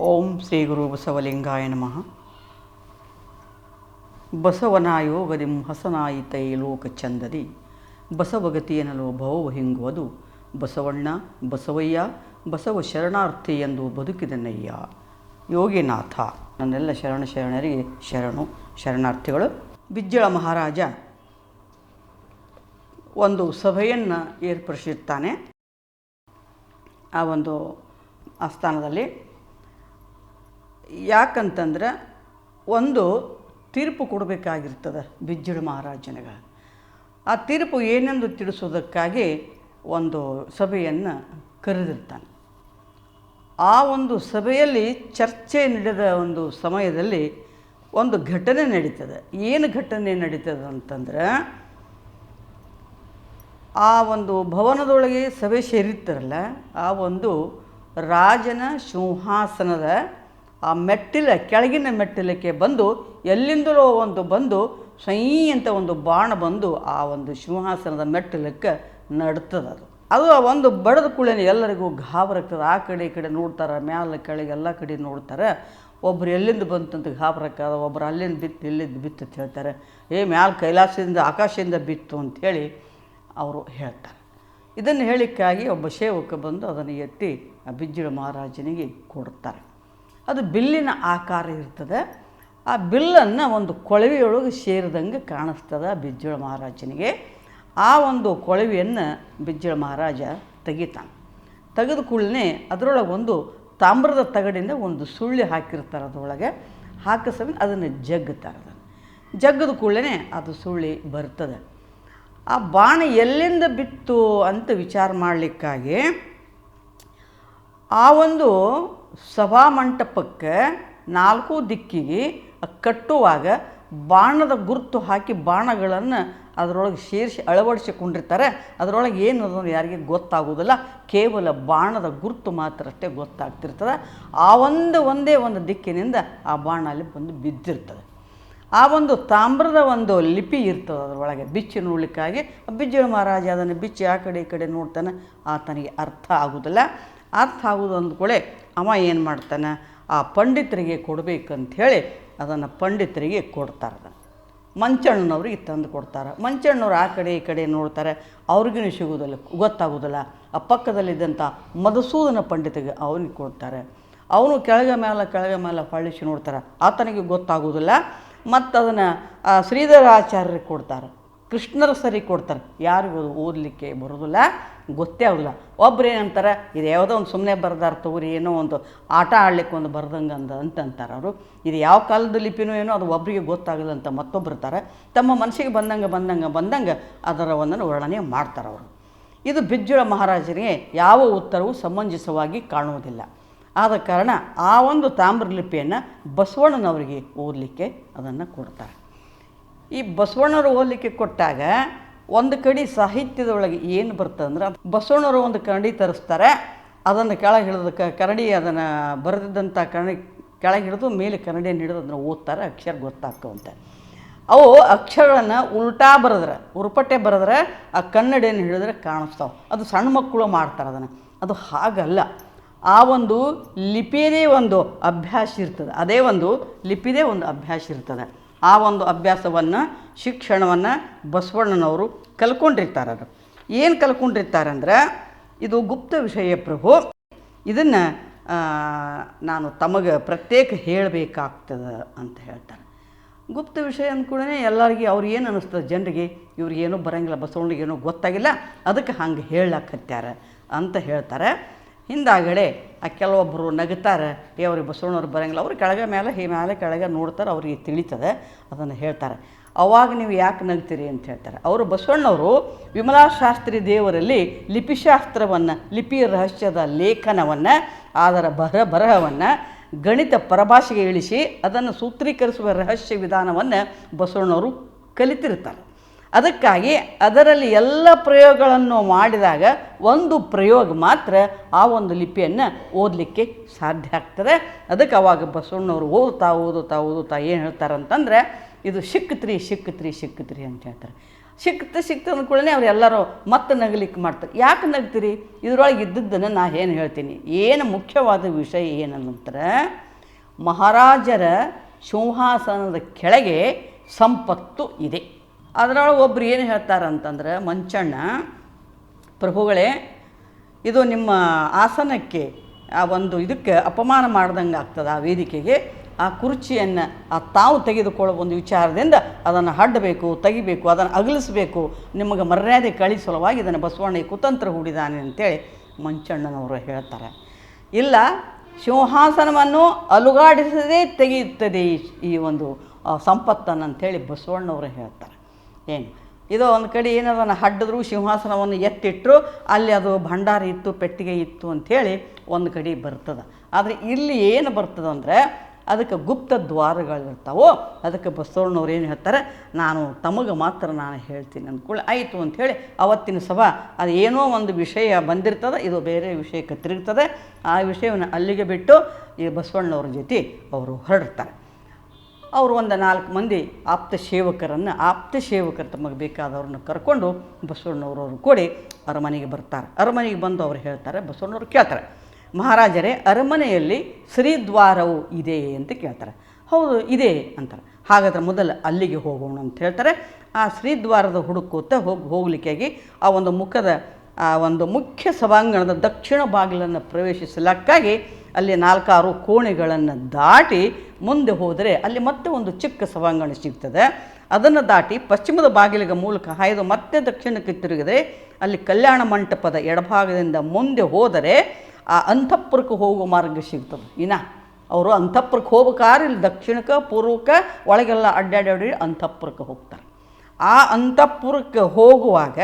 ಓಂ ಶ್ರೀ ಗುರು ಬಸವಲಿಂಗಾಯ ನಮಃ. ಬಸವನ ಯೋಗದಿಂ ಹಸನಾಯಿತೈ ಲೋಕ ಚಂದದಿ ಬಸವಗತಿಯನಲು ಭವವು ಹಿಂಗುವುದು ಬಸವಣ್ಣ, ಬಸವಯ್ಯ, ಬಸವ ಶರಣಾರ್ಥಿ ಎಂದು ಬದುಕಿದನಯ್ಯ. ಯೋಗಿನಾಥ. ನನ್ನೆಲ್ಲ ಶರಣ ಶರಣರಿಗೆ ಶರಣು, ಶರಣಾರ್ಥಿಗಳು. ಬಿಜ್ಜಳ ಮಹಾರಾಜ ಒಂದು ಸಭೆಯನ್ನು ಏರ್ಪಡಿಸಿರ್ತಾನೆ. ಆ ಒಂದು ಆಸ್ಥಾನದಲ್ಲಿ ಯಾಕಂತಂದ್ರೆ ಒಂದು ತೀರ್ಪು ಕೊಡಬೇಕಾಗಿರ್ತದೆ ಬಿಜ್ಜಳ ಮಹಾರಾಜನಿಗೆ. ಆ ತೀರ್ಪು ಏನೆಂದು ತಿಳಿಸೋದಕ್ಕಾಗಿ ಒಂದು ಸಭೆಯನ್ನು ಕರೆದಿರ್ತಾನೆ. ಆ ಒಂದು ಸಭೆಯಲ್ಲಿ ಚರ್ಚೆ ನಡೆದ ಒಂದು ಸಮಯದಲ್ಲಿ ಒಂದು ಘಟನೆ ನಡೀತದೆ. ಏನು ಘಟನೆ ನಡೀತದೆ ಅಂತಂದ್ರೆ, ಆ ಒಂದು ಭವನದೊಳಗೆ ಸಭೆ ಸೇರಿರ್ತಾರಲ್ಲ, ಆ ಒಂದು ರಾಜನ ಸಿಂಹಾಸನದ ಆ ಮೆಟ್ಟಿಲ, ಕೆಳಗಿನ ಮೆಟ್ಟಿಲಕ್ಕೆ ಬಂದು, ಎಲ್ಲಿಂದಲೋ ಒಂದು ಬಂದು ಸೈ ಅಂತ ಒಂದು ಬಾಣ ಬಂದು ಆ ಒಂದು ಸಿಂಹಾಸನದ ಮೆಟ್ಟಿಲಕ್ಕೆ ನಡ್ತದೆ ಅದು. ಅದು ಒಂದು ಬಡದ ಕೂಡಲೇ ಎಲ್ಲರಿಗೂ ಗಾಬರಾಗ್ತದೆ ಆ ಕಡೆ ಈ ಕಡೆ ನೋಡ್ತಾರೆ, ಮ್ಯಾಲ ಕೆಳಗೆ ಎಲ್ಲ ಕಡೆ ನೋಡ್ತಾರೆ. ಒಬ್ರು ಎಲ್ಲಿಂದ ಬಂತಂತ ಗಾಬರಾಗ್ತದೆ ಒಬ್ರು ಅಲ್ಲಿಂದ ಬಿತ್ತು, ಇಲ್ಲಿಂದ ಬಿತ್ತು ಅಂತ ಹೇಳ್ತಾರೆ. ಏ, ಮ್ಯಾಲ ಕೈಲಾಸದಿಂದ, ಆಕಾಶದಿಂದ ಬಿತ್ತು ಅಂಥೇಳಿ ಅವರು ಹೇಳ್ತಾರೆ. ಇದನ್ನು ಹೇಳಿಕ್ಕಾಗಿ ಒಬ್ಬ ಸೇವಕ ಬಂದು ಅದನ್ನು ಎತ್ತಿ ಆ ಬಿಜ್ಜಳ ಮಹಾರಾಜನಿಗೆ ಕೊಡ್ತಾರೆ. ಅದು ಬಿಲ್ಲಿನ ಆಕಾರ ಇರ್ತದೆ. ಆ ಬಿಲ್ಲನ್ನು ಒಂದು ಕೊಳವೆಯೊಳಗೆ ಸೇರಿದಂಗೆ ಕಾಣಿಸ್ತದೆ ಬಿಜ್ಜಳ ಮಹಾರಾಜನಿಗೆ. ಆ ಒಂದು ಕೊಳವೆಯನ್ನು ಬಿಜ್ಜಳ ಮಹಾರಾಜ ತೆಗಿತಾನೆ. ತೆಗೆದ ಕೂಡಲೇ ಅದರೊಳಗೆ ಒಂದು ತಾಮ್ರದ ತಗಡಿಂದ ಒಂದು ಸುಳ್ಳಿ ಹಾಕಿರ್ತಾರೆ ಅದರೊಳಗೆ. ಹಾಕಿಸಿ ಅದನ್ನು ಜಗ್ಗುತ್ತಾರೆ ಅದನ್ನು. ಜಗ್ಗದ ಕೂಡಲೇ ಅದು ಸುಳ್ಳಿ ಬರ್ತದೆ. ಆ ಬಾಣ ಎಲ್ಲಿಂದ ಬಿತ್ತು ಅಂತ ವಿಚಾರ ಮಾಡಲಿಕ್ಕಾಗಿ ಆ ಒಂದು ಸಭಾಮಂಟಪಕ್ಕೆ ನಾಲ್ಕು ದಿಕ್ಕಿಗೆ ಕಟ್ಟುವಾಗ ಬಾಣದ ಗುರುತು ಹಾಕಿ ಬಾಣಗಳನ್ನು ಅದರೊಳಗೆ ಸೇರಿಸಿ ಅಳವಡಿಸಿಕೊಂಡಿರ್ತಾರೆ. ಅದರೊಳಗೆ ಏನು ಅನ್ನೋದು ಯಾರಿಗೆ ಗೊತ್ತಾಗೋದಿಲ್ಲ ಕೇವಲ ಬಾಣದ ಗುರುತು ಮಾತ್ರ ಅಷ್ಟೇ ಗೊತ್ತಾಗ್ತಿರ್ತದೆ. ಆ ಒಂದು ಒಂದೇ ಒಂದು ದಿಕ್ಕಿನಿಂದ ಆ ಬಾಣ ಅಲ್ಲಿ ಬಂದು ಬಿದ್ದಿರ್ತದೆ. ಆ ಒಂದು ತಾಮ್ರದ ಒಂದು ಲಿಪಿ ಇರ್ತದೆ ಅದರೊಳಗೆ. ಬಿಚ್ಚಿ ನೋಡಲಿಕ್ಕಾಗಿ. ಬಿಜ್ಜಳ ಮಹಾರಾಜ ಅದನ್ನು ಬಿಚ್ಚಿ ಆ ಕಡೆ ಈ ಕಡೆ ನೋಡ್ತಾನೆ. ಆತನಿಗೆ ಅರ್ಥ ಆಗೋದಿಲ್ಲ. ಅರ್ಥ ಆಗೋದು ಅಂದ್ಕೊಳ್ಳೆ ಅವ ಏನು ಮಾಡ್ತಾನೆ? ಆ ಪಂಡಿತರಿಗೆ ಕೊಡಬೇಕಂಥೇಳಿ ಅದನ್ನು ಪಂಡಿತರಿಗೆ ಕೊಡ್ತಾರೆ. ಅದನ್ನು ಮಂಚಣ್ಣನವ್ರಿಗೆ ತಂದು ಕೊಡ್ತಾರೆ. ಮಂಚಣ್ಣವ್ರು ಆ ಕಡೆ ಈ ಕಡೆ ನೋಡ್ತಾರೆ ಅವ್ರಿಗೂ ಸಿಗೋದಿಲ್ಲ, ಗೊತ್ತಾಗೋದಿಲ್ಲ. ಆ ಪಕ್ಕದಲ್ಲಿದ್ದಂಥ ಮಧುಸೂದನ ಪಂಡಿತಗೆ ಅವನಿಗೆ ಕೊಡ್ತಾರೆ. ಅವನು ಕೆಳಗೆ ಮೇಲೆ ಕೆಳಗೆ ಮೇಲೆ ಹೊಳ್ಳಿಸಿ ನೋಡ್ತಾರೆ. ಆತನಿಗೆ ಗೊತ್ತಾಗೋದಿಲ್ಲ. ಮತ್ತು ಅದನ್ನು ಶ್ರೀಧರಾಚಾರ್ಯರಿಗೆ ಕೊಡ್ತಾರೆ. ಕೃಷ್ಣರ ಸರಿ ಕೊಡ್ತಾರೆ. ಯಾರಿಗೂ ಓದಲಿಕ್ಕೆ ಬರೋದಿಲ್ಲ, ಗೊತ್ತೇ ಆಗೋದಿಲ್ಲ. ಒಬ್ರು ಏನಂತಾರೆ, ಇದು ಯಾವುದೋ ಒಂದು ಸುಮ್ಮನೆ ಬರ್ದಾರ ತಗೋರಿ, ಏನೋ ಒಂದು ಆಟ ಆಡ್ಲಿಕ್ಕೆ ಒಂದು ಬರ್ದಂಗೆ ಅಂದ ಅಂತಂತಾರೆ ಅವರು. ಇದು ಯಾವ ಕಾಲದ ಲಿಪಿನೂ ಏನೋ ಅದು ಒಬ್ಬರಿಗೆ ಗೊತ್ತಾಗಲ್ಲ ಅಂತ ಮತ್ತೊಬ್ಬರು ಇರ್ತಾರೆ. ತಮ್ಮ ಮನಸ್ಸಿಗೆ ಬಂದಂಗೆ ಬಂದಂಗೆ ಬಂದಂಗೆ ಅದರ ಒಂದನ್ನು ವರ್ಣನೆ ಮಾಡ್ತಾರೆ ಅವರು. ಇದು ಬಿಜ್ಜಳ ಮಹಾರಾಜರಿಗೆ ಯಾವ ಉತ್ತರವೂ ಸಮಂಜಸವಾಗಿ ಕಾಣುವುದಿಲ್ಲ. ಆದ ಕಾರಣ ಆ ಒಂದು ತಾಮ್ರ ಲಿಪಿಯನ್ನು ಬಸವಣ್ಣನವರಿಗೆ ಓದಲಿಕ್ಕೆ ಅದನ್ನು ಕೊಡ್ತಾರೆ. ಈ ಬಸವಣ್ಣರು ಹೋಲಿಕೆ ಕೊಟ್ಟಾಗ ಒಂದು ಕಡೆ ಸಾಹಿತ್ಯದೊಳಗೆ ಏನು ಬರ್ತಂದ್ರೆ ಬಸವಣ್ಣರು ಒಂದು ಕನ್ನಡಿ ತರಿಸ್ತಾರೆ, ಅದನ್ನು ಕೆಳಗೆ ಹಿಡಿದು ಕನ್ನಡಿ ಅದನ್ನು ಬರೆದಿದ್ದಂಥ ಕನ್ನಡಿ ಕೆಳಗೆ ಹಿಡಿದು ಮೇಲೆ ಕನ್ನಡಿಯನ್ನು ಹಿಡಿದು ಅದನ್ನು ಓದ್ತಾರೆ, ಅಕ್ಷರ ಗೊತ್ತಾಗ್ತವಂತೆ. ಅವು ಅಕ್ಷರಗಳನ್ನು ಉಲ್ಟಾ ಬರೆದ್ರೆ ಉರುಪಟ್ಟೆ ಬರೆದ್ರೆ ಆ ಕನ್ನಡಿಯನ್ನು ಹಿಡಿದ್ರೆ ಕಾಣಿಸ್ತಾವೆ. ಅದು ಸಣ್ಣ ಮಕ್ಕಳು ಮಾಡ್ತಾರೆ ಅದನ್ನು. ಅದು ಹಾಗಲ್ಲ. ಆ ಒಂದು ಲಿಪಿಯದೇ ಒಂದು ಅಭ್ಯಾಸ ಇರ್ತದೆ. ಅದೇ ಒಂದು ಲಿಪಿದೇ ಒಂದು ಅಭ್ಯಾಸ ಇರ್ತದೆ. ಆ ಒಂದು ಅಭ್ಯಾಸವನ್ನು ಶಿಕ್ಷಣವನ್ನು ಬಸವಣ್ಣನವರು ಕಲ್ಕೊಂಡಿರ್ತಾರೆ ಅದು. ಏನು ಕಲ್ಕೊಂಡಿರ್ತಾರಂದ್ರೆ ಇದು ಗುಪ್ತ ವಿಷಯ ಪ್ರಭು. ಇದನ್ನು ನಾನು ತಮಗೆ ಪ್ರತ್ಯೇಕ ಹೇಳಬೇಕಾಗ್ತದೆ ಅಂತ ಹೇಳ್ತಾರೆ. ಗುಪ್ತ ವಿಷಯ ಅಂದ್ಕೂಡಲೇ ಎಲ್ಲರಿಗೆ ಅವ್ರು ಏನು ಅನ್ನಿಸ್ತದೆ ಜನರಿಗೆ ಇವ್ರಿಗೇನೋ ಬರೋಂಗಿಲ್ಲ, ಬಸವಣ್ಣಿಗೇನೋ ಗೊತ್ತಾಗಿಲ್ಲ, ಅದಕ್ಕೆ ಹಂಗೆ ಹೇಳಕ್ಕತ್ಯಾರ ಅಂತ ಹೇಳ್ತಾರೆ. ಹಿಂದಾಗಡೆ ಆ ಕೆಲವೊಬ್ಬರು ನಗುತ್ತಾರೆ ಏ, ಅವ್ರಿಗೆ ಬಸವಣ್ಣವ್ರು ಬರೋಂಗಿಲ್ಲ. ಅವ್ರು ಕೆಳಗೆ ಮೇಲೆ, ಹೇ ಮೇಲೆ ಕೆಳಗೆ ನೋಡ್ತಾರೆ, ಅವ್ರಿಗೆ ತಿಳಿತದೆ, ಅದನ್ನು ಹೇಳ್ತಾರೆ. ಅವಾಗ ನೀವು ಯಾಕೆ ನಗ್ತೀರಿ ಅಂತ ಹೇಳ್ತಾರೆ. ಅವರು ಬಸವಣ್ಣವರು ವಿಮಲಾಶಾಸ್ತ್ರಿ ದೇವರಲ್ಲಿ ಲಿಪಿಶಾಸ್ತ್ರವನ್ನು, ಲಿಪಿ ರಹಸ್ಯದ ಲೇಖನವನ್ನು, ಅದರ ಬರಹ ಬರಹವನ್ನು ಗಣಿತ ಪರಭಾಷೆಗೆ ಇಳಿಸಿ ಅದನ್ನು ಸೂತ್ರೀಕರಿಸುವ ರಹಸ್ಯ ವಿಧಾನವನ್ನು ಬಸವಣ್ಣವರು ಕಲಿತಿರ್ತಾರೆ. ಅದಕ್ಕಾಗಿ ಅದರಲ್ಲಿ ಎಲ್ಲ ಪ್ರಯೋಗಗಳನ್ನು ಮಾಡಿದಾಗ ಒಂದು ಪ್ರಯೋಗ ಮಾತ್ರ ಆ ಒಂದು ಲಿಪಿಯನ್ನು ಓದಲಿಕ್ಕೆ ಸಾಧ್ಯ ಆಗ್ತದೆ. ಅದಕ್ಕೆ ಅವಾಗ ಬಸವಣ್ಣವರು ಓದುತ್ತಾ ಓದುತ್ತಾ ಓದುತ್ತಾ ಏನು ಹೇಳ್ತಾರೆ ಅಂತಂದರೆ ಇದು ಸಿಕ್ಕತ್ರಿ ಸಿಕ್ಕತ್ರಿ ಸಿಕ್ಕತ್ರಿ ಅಂತ ಹೇಳ್ತಾರೆ. ಸಿಕ್ತು ಸಿಕ್ತು ಅಂದ್ಕೊಳ್ಳೆ ಅವ್ರು ಎಲ್ಲರೂ ಮತ್ತೆ ನಗಲಿಕ್ಕೆ ಮಾಡ್ತಾರೆ. ಯಾಕೆ ನಗ್ತೀರಿ? ಇದರೊಳಗೆ ಇದ್ದದ್ದನ್ನು ನಾ ಏನು ಹೇಳ್ತೀನಿ. ಏನು ಮುಖ್ಯವಾದ ವಿಷಯ ಏನಂದ್ರೆ ಮಹಾರಾಜರ ಸಿಂಹಾಸನದ ಕೆಳಗೆ ಸಂಪತ್ತು ಇದೆ. ಅದರೊಳಗೆ ಒಬ್ರು ಏನು ಹೇಳ್ತಾರೆ ಅಂತಂದ್ರೆ ಮಂಚಣ್ಣ, ಪ್ರಭುಗಳೇ, ಇದು ನಿಮ್ಮ ಆಸನಕ್ಕೆ, ಆ ಒಂದು ಇದಕ್ಕೆ ಅಪಮಾನ ಮಾಡ್ದಂಗೆ ಆಗ್ತದೆ ಆ ವೇದಿಕೆಗೆ. ಆ ಕುರ್ಚಿಯನ್ನು ಆ ತಾವು ತೆಗೆದುಕೊಳ್ಳೋ ಒಂದು ವಿಚಾರದಿಂದ ಅದನ್ನು ಹಡ್ಡಬೇಕು ತೆಗಿಬೇಕು, ಅದನ್ನು ಅಗಲಿಸಬೇಕು. ನಿಮಗೆ ಮರ್ಯಾದೆ ಕಳಿ ಸಲುವಾಗಿ ಇದನ್ನು ಬಸವಣ್ಣ ಕುತಂತ್ರ ಹೂಡಿದಾನೆ ಅಂತೇಳಿ ಮಂಚಣ್ಣನವರು ಹೇಳ್ತಾರೆ. ಇಲ್ಲ, ಸಿಂಹಾಸನವನ್ನು ಅಲುಗಾಡಿಸದೇ ತೆಗೆಯುತ್ತದೆ ಈ- ಒಂದು ಸಂಪತ್ತನ್ನು ಅಂಥೇಳಿ ಬಸವಣ್ಣವರು ಹೇಳ್ತಾರೆ. ಏನು ಇದು ಒಂದು ಕಡೆ ಏನದನ್ನು ಹಡ್ಡಿದ್ರು ಸಿಂಹಾಸನವನ್ನು ಎತ್ತಿಟ್ಟರು ಅಲ್ಲಿ ಅದು ಭಂಡಾರ ಇತ್ತು, ಪೆಟ್ಟಿಗೆ ಇತ್ತು ಅಂಥೇಳಿ ಒಂದು ಕಡೆ ಬರ್ತದೆ. ಆದರೆ ಇಲ್ಲಿ ಏನು ಬರ್ತದೆ ಅಂದರೆ, ಅದಕ್ಕೆ ಗುಪ್ತ ದ್ವಾರಗಳಿರ್ತಾವೋ, ಅದಕ್ಕೆ ಬಸವಣ್ಣವ್ರು ಏನು ಹೇಳ್ತಾರೆ, ನಾನು ತಮಗೆ ಮಾತ್ರ ನಾನು ಹೇಳ್ತೀನಿ ಅಂದ್ಕೊಳ್ಳಿ ಆಯಿತು ಅಂಥೇಳಿ ಅವತ್ತಿನ ಸಭಾ, ಅದು ಏನೋ ಒಂದು ವಿಷಯ ಬಂದಿರ್ತದೆ, ಇದು ಬೇರೆ ವಿಷಯಕ್ಕೆ ತಿರುಗ್ತದೆ. ಆ ವಿಷಯವನ್ನು ಅಲ್ಲಿಗೆ ಬಿಟ್ಟು ಈ ಬಸವಣ್ಣವ್ರ ಜೊತೆ ಅವರು ಹೊರಡ್ತಾರೆ. ಅವರು ಒಂದು ನಾಲ್ಕು ಮಂದಿ ಆಪ್ತ ಸೇವಕರನ್ನು, ಆಪ್ತ ಸೇವಕರು ತಮಗೆ ಬೇಕಾದವ್ರನ್ನ ಕರ್ಕೊಂಡು ಬಸವಣ್ಣವ್ರವ್ರು ಕೂಡಿ ಅರಮನೆಗೆ ಬರ್ತಾರೆ. ಅರಮನೆಗೆ ಬಂದು ಅವ್ರು ಹೇಳ್ತಾರೆ, ಬಸವಣ್ಣವ್ರು ಕೇಳ್ತಾರೆ, ಮಹಾರಾಜರೇ, ಅರಮನೆಯಲ್ಲಿ ಶ್ರೀದ್ವಾರವು ಇದೆ ಅಂತ ಕೇಳ್ತಾರೆ. ಹೌದು, ಇದೆ, ಅಂತಾರೆ. ಹಾಗಾದ್ರೆ ಮೊದಲು ಅಲ್ಲಿಗೆ ಹೋಗೋಣ ಅಂತ ಹೇಳ್ತಾರೆ. ಆ ಶ್ರೀದ್ವಾರದ ಹುಡುಕೋತ ಹೋಗಿ, ಹೋಗ್ಲಿಕ್ಕಾಗಿ ಆ ಒಂದು ಮುಖದ, ಆ ಒಂದು ಮುಖ್ಯ ಸಭಾಂಗಣದ ದಕ್ಷಿಣ ಬಾಗಿಲನ್ನು ಪ್ರವೇಶಿಸಲಕ್ಕಾಗಿ ಅಲ್ಲಿ ನಾಲ್ಕಾರು ಕೋಣೆಗಳನ್ನು ದಾಟಿ ಮುಂದೆ ಹೋದರೆ ಅಲ್ಲಿ ಮತ್ತೆ ಒಂದು ಚಿಕ್ಕ ಸಭಾಂಗಣ ಸಿಗ್ತದೆ. ಅದನ್ನು ದಾಟಿ ಪಶ್ಚಿಮದ ಬಾಗಿಲಿಗೆ ಮೂಲಕ ಹಾಯ್ದು ಮತ್ತೆ ದಕ್ಷಿಣಕ್ಕೆ ತಿರುಗಿದರೆ ಅಲ್ಲಿ ಕಲ್ಯಾಣ ಮಂಟಪದ ಎಡಭಾಗದಿಂದ ಮುಂದೆ ಹೋದರೆ ಆ ಅಂತಃಪುರಕ್ಕೆ ಹೋಗುವ ಮಾರ್ಗ ಸಿಗ್ತದೆ. ಇನ್ನ ಅವರು ಅಂತಃಪುರಕ್ಕೆ ಹೋಗ್ಬೇಕಾದ್ರೆ ಇಲ್ಲಿ ದಕ್ಷಿಣಕ್ಕೆ, ಪೂರ್ವಕ್ಕೆ, ಒಳಗೆಲ್ಲ ಅಡ್ಡಾಡಿ ಅಂತಃಪುರಕ್ಕೆ ಹೋಗ್ತಾರೆ. ಆ ಅಂತಃಪುರಕ್ಕೆ ಹೋಗುವಾಗ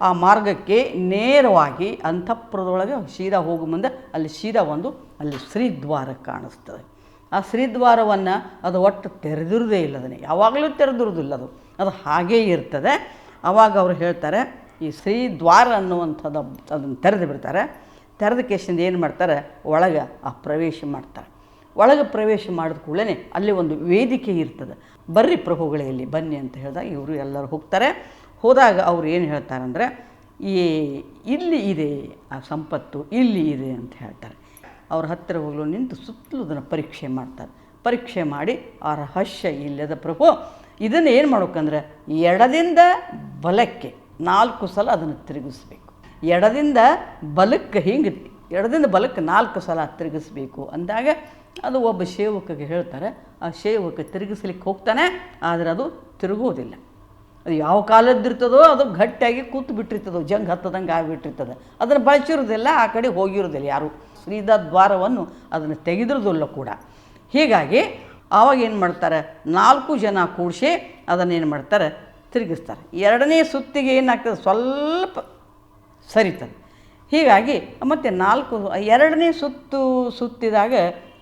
ಆ ಮಾರ್ಗಕ್ಕೆ ನೇರವಾಗಿ ಅಂತಃಪುರದೊಳಗೆ ಸೀದಾ ಹೋಗೋ ಮುಂದೆ ಅಲ್ಲಿ ಸೀದಾ ಒಂದು ಅಲ್ಲಿ ಶ್ರೀದ್ವಾರ ಕಾಣಿಸ್ತದೆ. ಆ ಶ್ರೀದ್ವಾರವನ್ನು ಅದು ಒಟ್ಟು ತೆರೆದಿರೋದೇ ಇಲ್ಲ ಅದನ್ನು. ಯಾವಾಗಲೂ ತೆರೆದಿರೋದಿಲ್ಲ ಅದು. ಅದು ಹಾಗೇ ಇರ್ತದೆ. ಆವಾಗ ಅವರು ಹೇಳ್ತಾರೆ, ಈ ಶ್ರೀದ್ವಾರ ಅನ್ನುವಂಥದ್ದು ಅದನ್ನು ತೆರೆದು ಬಿಡ್ತಾರೆ. ತೆರೆದ ಕೇಸಿಂದ ಏನು ಮಾಡ್ತಾರೆ? ಒಳಗೆ ಆ ಪ್ರವೇಶ ಮಾಡ್ತಾರೆ. ಒಳಗೆ ಪ್ರವೇಶ ಮಾಡಿದ ಕೂಡಲೇ ಅಲ್ಲಿ ಒಂದು ವೇದಿಕೆ ಇರ್ತದೆ. ಬರ್ರಿ ಪ್ರಭುಗಳೇ ಇಲ್ಲಿ ಬನ್ನಿ ಅಂತ ಹೇಳಿದಾಗ ಇವರು ಎಲ್ಲರೂ ಹೋಗ್ತಾರೆ. ಹೋದಾಗ ಅವ್ರು ಏನು ಹೇಳ್ತಾರಂದರೆ, ಈ ಇಲ್ಲಿ ಇದೆ ಆ ಸಂಪತ್ತು, ಇಲ್ಲಿ ಇದೆ ಅಂತ ಹೇಳ್ತಾರೆ. ಅವ್ರ ಹತ್ತಿರ ಹೋಗಲು ನಿಂತು ಸುತ್ತಲೂ ಅದನ್ನು ಪರೀಕ್ಷೆ ಮಾಡ್ತಾರೆ. ಪರೀಕ್ಷೆ ಮಾಡಿ ಆ ರಹಸ್ಯ ಇಲ್ಲದ ಪ್ರಭು ಇದನ್ನು ಏನು ಮಾಡ್ಬೇಕಂದ್ರೆ ಎಡದಿಂದ ಬಲಕ್ಕೆ ನಾಲ್ಕು ಸಲ ಅದನ್ನು ತಿರುಗಿಸ್ಬೇಕು. ಎಡದಿಂದ ಬಲಕ್ಕೆ ಹಿಂಗೆ, ಎಡದಿಂದ ಬಲಕ್ಕೆ ನಾಲ್ಕು ಸಲ ತಿರುಗಿಸ್ಬೇಕು ಅಂದಾಗ ಅದು ಒಬ್ಬ ಸೇವಕಗೆ ಹೇಳ್ತಾರೆ, ಆ ಸೇವಕ ತಿರುಗಿಸ್ಲಿಕ್ಕೆ ಹೋಗ್ತಾನೆ, ಆದರೆ ಅದು ತಿರುಗೋದಿಲ್ಲ ಅದು ಯಾವ ಕಾಲದ್ದಿರ್ತದೋ ಅದು ಗಟ್ಟಿಯಾಗಿ ಕೂತು ಬಿಟ್ಟಿರ್ತದೋ, ಜಂಗ್ ಹತ್ತದಂಗೆ ಆಗಿಬಿಟ್ಟಿರ್ತದೆ. ಅದನ್ನು ಬಳಸಿರೋದಿಲ್ಲ ಆ ಕಡೆ ಹೋಗಿರೋದಿಲ್ಲ ಯಾರು. ಶ್ರೀದ ದ್ವಾರವನ್ನು ಅದನ್ನು ತೆಗೆದಿರೋದಿಲ್ಲ ಕೂಡ. ಹೀಗಾಗಿ ಆವಾಗ ಏನು ಮಾಡ್ತಾರೆ, ನಾಲ್ಕು ಜನ ಕೂಡಿಸಿ ಅದನ್ನೇನು ಮಾಡ್ತಾರೆ, ತಿರುಗಿಸ್ತಾರೆ. ಎರಡನೇ ಸುತ್ತಿಗೆ ಏನಾಗ್ತದೆ, ಸ್ವಲ್ಪ ಸರಿತದೆ. ಹೀಗಾಗಿ ಮತ್ತು ನಾಲ್ಕು, ಎರಡನೇ ಸುತ್ತು ಸುತ್ತಿದಾಗ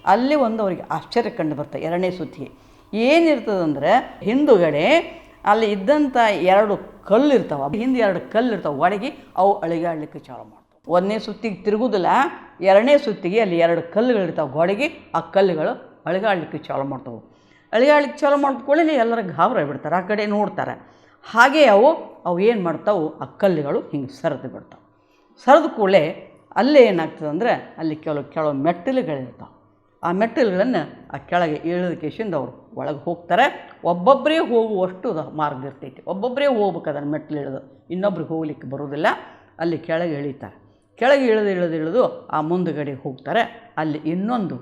ಅಲ್ಲಿ ಒಂದು ಅವರಿಗೆ ಆಶ್ಚರ್ಯ ಕಂಡು ಬರ್ತದೆ ಎರಡನೇ ಸುತ್ತಿಗೆ. ಏನಿರ್ತದಂದ್ರೆ, ಹಿಂದುಗಡೆ ಅಲ್ಲಿ ಇದ್ದಂಥ ಎರಡು ಕಲ್ಲು ಇರ್ತಾವೆ, ಹಿಂದೆ ಎರಡು ಕಲ್ಲು ಇರ್ತಾವೆ ಒಡಗಿ ಅವು ಅಳಿಗಾಡ್ಲಿಕ್ಕೆ ಚಾಲು ಮಾಡ್ತಾವೆ. ಒಂದನೇ ಸುತ್ತಿಗೆ ತಿರುಗುದಿಲ್ಲ, ಎರಡನೇ ಸುತ್ತಿಗೆ ಅಲ್ಲಿ ಎರಡು ಕಲ್ಲುಗಳಿರ್ತಾವೆ ಗೋಡೆಗೆ ಆ ಕಲ್ಲುಗಳು ಅಳಿಗಾಡ್ಲಿಕ್ಕೆ ಚಾಲು ಮಾಡ್ತಾವೆ. ಅಳಿಗಾಡ್ಲಿಕ್ಕೆ ಚಾಲು ಮಾಡ್ಕೊಳ್ಳಿ ಎಲ್ಲರ ಗಾಬರ ಬಿಡ್ತಾರೆ ಆ ಕಡೆ ನೋಡ್ತಾರೆ. ಹಾಗೆ ಅವು ಅವು ಏನು ಮಾಡ್ತಾವು, ಆ ಕಲ್ಲುಗಳು ಹಿಂಗೆ ಸರಿದು ಬಿಡ್ತಾವೆ. ಸರಿದ ಕೂಡಲೇ ಅಲ್ಲೇ ಏನಾಗ್ತದೆ ಅಂದರೆ ಅಲ್ಲಿ ಕೆಲವು ಕೆಲವು ಮೆಟ್ಟಿಲುಗಳಿರ್ತಾವೆ. ಆ ಮೆಟ್ಟಿಲುಗಳನ್ನು ಆ ಕೆಳಗೆ ಇಳಿದ ಕೇಸಿಂದ ಅವರು ಒಳಗೆ ಹೋಗ್ತಾರೆ. ಒಬ್ಬೊಬ್ಬರೇ ಹೋಗುವಷ್ಟು ಮಾರ್ಗ ಇರ್ತೈತಿ. ಒಬ್ಬೊಬ್ಬರೇ ಹೋಗ್ಬೇಕು ಅದನ್ನು ಮೆಟ್ಟಿಲು ಇಳಿದು. ಇನ್ನೊಬ್ರಿಗೆ ಹೋಗ್ಲಿಕ್ಕೆ ಬರೋದಿಲ್ಲ ಅಲ್ಲಿ ಕೆಳಗೆ ಇಳಿತಾರೆ. ಕೆಳಗೆ ಇಳಿದು ಇಳಿದು ಇಳಿದು ಆ ಮುಂದುಗಡೆ ಹೋಗ್ತಾರೆ. ಅಲ್ಲಿ ಇನ್ನೊಂದು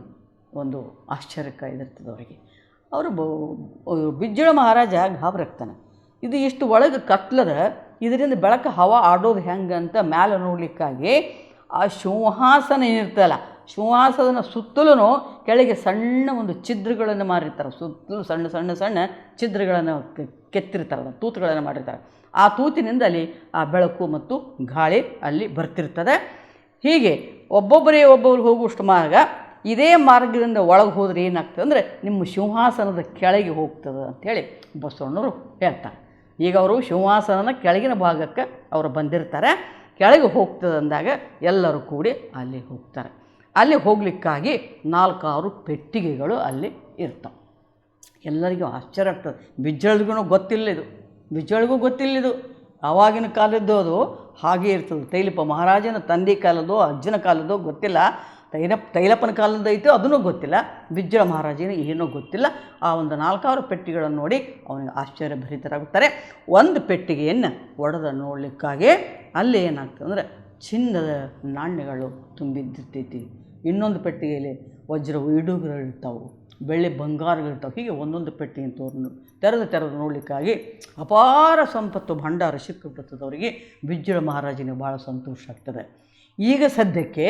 ಒಂದು ಆಶ್ಚರ್ಯಕ ಇದಿರ್ತದೆ ಅವರಿಗೆ. ಅವರು ಬಿಜ್ಜಳ ಮಹಾರಾಜ ಗಾಬರಾಗ್ತಾನೆ ಇದು ಇಷ್ಟು ಒಳಗೆ ಕತ್ಲದ ಇದರಿಂದ ಬೆಳಕು ಹವಾ ಆಡೋದು ಹೆಂಗೆ ಅಂತ ಮ್ಯಾಲೆ ನೋಡಲಿಕ್ಕಾಗಿ ಆ ಸಿಂಹಾಸನ ಏನಿರ್ತಲ್ಲ ಸಿಂಹಾಸನ ಸುತ್ತಲೂ ಕೆಳಗೆ ಸಣ್ಣ ಒಂದು ಛಿದ್ರಗಳನ್ನು ಮಾಡಿರ್ತಾರೆ ಸುತ್ತಲೂ ಸಣ್ಣ ಸಣ್ಣ ಸಣ್ಣ ಛಿದ್ರಗಳನ್ನು ಕೆತ್ತಿರ್ತಾರೆ ತೂತುಗಳನ್ನು ಮಾಡಿರ್ತಾರೆ. ಆ ತೂತಿನಿಂದ ಅಲ್ಲಿ ಆ ಬೆಳಕು ಮತ್ತು ಗಾಳಿ ಅಲ್ಲಿ ಬರ್ತಿರ್ತದೆ. ಹೀಗೆ ಒಬ್ಬೊಬ್ಬರೇ ಒಬ್ಬೊಬ್ರು ಹೋಗುವಷ್ಟು ಮಾರ್ಗ ಇದೇ ಮಾರ್ಗದಿಂದ ಒಳಗೆ ಹೋದರೆ ಏನಾಗ್ತದೆ ಅಂದರೆ ನಿಮ್ಮ ಸಿಂಹಾಸನದ ಕೆಳಗೆ ಹೋಗ್ತದೆ ಅಂಥೇಳಿ ಬಸವಣ್ಣವರು ಹೇಳ್ತಾರೆ. ಈಗ ಅವರು ಸಿಂಹಾಸನದ ಕೆಳಗಿನ ಭಾಗಕ್ಕೆ ಅವರು ಬಂದಿರ್ತಾರೆ. ಕೆಳಗೆ ಹೋಗ್ತದೆ ಅಂದಾಗ ಎಲ್ಲರೂ ಕೂಡಿ ಅಲ್ಲಿ ಹೋಗ್ತಾರೆ. ಅಲ್ಲಿ ಹೋಗ್ಲಿಕ್ಕಾಗಿ ನಾಲ್ಕಾರು ಪೆಟ್ಟಿಗೆಗಳು ಅಲ್ಲಿ ಇರ್ತವೆ. ಎಲ್ಲರಿಗೂ ಆಶ್ಚರ್ಯ ಆಗ್ತದೆ. ಬಿಜ್ಜಳಿಗೂ ಗೊತ್ತಿಲ್ಲ ಇದು. ಬಿಜ್ಜಳಿಗೂ ಗೊತ್ತಿಲ್ಲ ಇದು. ಆವಾಗಿನ ಕಾಲದ್ದು ಅದು ಹಾಗೆ ಇರ್ತದೆ. ತೈಲಪ್ಪ ಮಹಾರಾಜನ ತಂದೆ ಕಾಲದ್ದು, ಅಜ್ಜನ ಕಾಲದ್ದು ಗೊತ್ತಿಲ್ಲ. ತೈಲ, ತೈಲಪ್ಪನ ಐತೆ ಅದನ್ನೂ ಗೊತ್ತಿಲ್ಲ. ಬಿಜ್ಜಳ ಮಹಾರಾಜನ ಏನೂ ಗೊತ್ತಿಲ್ಲ. ಆ ಒಂದು ನಾಲ್ಕಾರು ಪೆಟ್ಟಿಗೆಗಳನ್ನು ನೋಡಿ ಅವನಿಗೆ ಆಶ್ಚರ್ಯಭರಿತರಾಗುತ್ತಾರೆ ಒಂದು ಪೆಟ್ಟಿಗೆಯನ್ನು ಒಡೆದ ನೋಡಲಿಕ್ಕಾಗಿ ಅಲ್ಲಿ ಏನಾಗ್ತದೆ ಅಂದರೆ ಚಿನ್ನದ ನಾಣ್ಯಗಳು ತುಂಬಿದ್ದಿರ್ತೈತಿ. ಇನ್ನೊಂದು ಪೆಟ್ಟಿಗೆಯಲ್ಲಿ ವಜ್ರವು ಇಡುಗುಗಳಿರ್ತಾವೆ ಬೆಳ್ಳಿ ಬಂಗಾರಗಳಿರ್ತಾವೆ, ಹೀಗೆ ಒಂದೊಂದು ಪೆಟ್ಟಿಗೆ ತೋರು ತೆರೆದು ತೆರೆದು ನೋಡಲಿಕ್ಕಾಗಿ ಅಪಾರ ಸಂಪತ್ತು ಭಂಡಾರ ಸಿಕ್ಕಿಬಿಡ್ತದವರಿಗೆ ಬಿಜ್ಜಳ ಮಹಾರಾಜನಿಗೆ ಭಾಳ ಸಂತೋಷ ಆಗ್ತದೆ. ಈಗ ಸದ್ಯಕ್ಕೆ